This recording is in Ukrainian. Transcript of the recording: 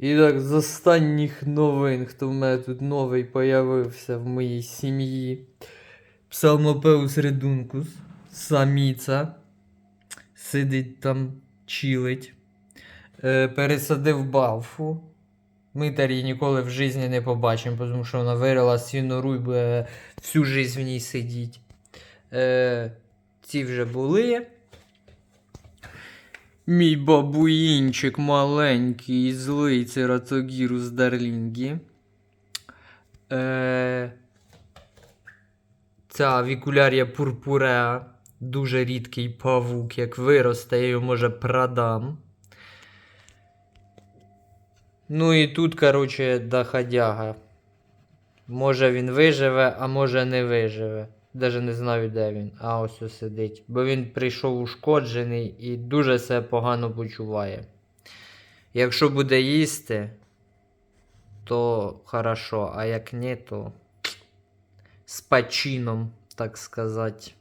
І так, з останніх новин, хто в мене тут новий появився в моїй сім'ї. Псалмопеус редункус, саміця. Сидить там, чилить. Е, пересадив балфу. Ми та її ніколи в житті не побачимо, тому що вона вирила свіноруй, буде всю життя в ній сидіть. Е, ці вже були. Мій бабуїнчик маленький і злий цератогірус Дарлінгі. Е, ця вікулярія пурпуреа. Дуже рідкий павук. Як виросте, я його може продам. Ну і тут, короче, доходяга. Може він виживе, а може не виживе. Даже не знаю, де він. А ось ось сидить. Бо він прийшов ушкоджений і дуже себе погано почуває. Якщо буде їсти, то хорошо, а як ні, то з пачином, так сказати.